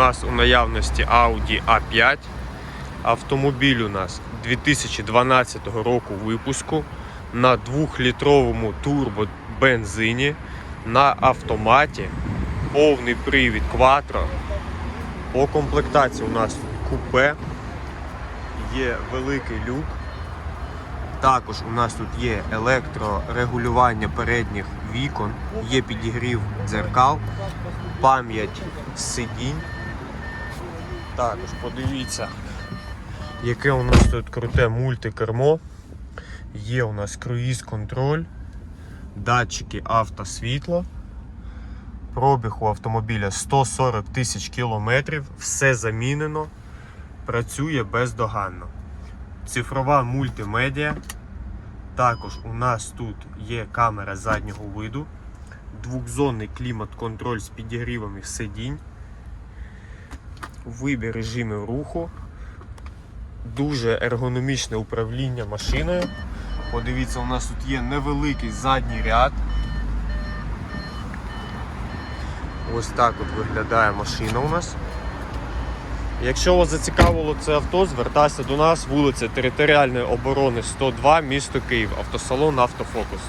нас у наявності Audi A5. Автомобіль у нас 2012 року випуску на 2-літровому турбобензині на автоматі, повний привід Quattro. По комплектації у нас купе, є великий люк. Також у нас тут є електрорегулювання передніх вікон, є підігрів дзеркал, пам'ять сидінь. Також подивіться, яке у нас тут круте мультикермо. Є у нас круїз контроль, датчики автосвітло. Пробіг у автомобіля 140 тисяч кілометрів, все замінено, працює бездоганно. Цифрова мультимедіа. Також у нас тут є камера заднього виду, двохзонний клімат-контроль з підігрівами сидінь, вибір режимів руху, дуже ергономічне управління машиною. Подивіться, у нас тут є невеликий задній ряд. Ось так от виглядає машина у нас. Якщо вас зацікавило це авто, звертайся до нас, вулиця Територіальної оборони 102, місто Київ, автосалон Автофокус.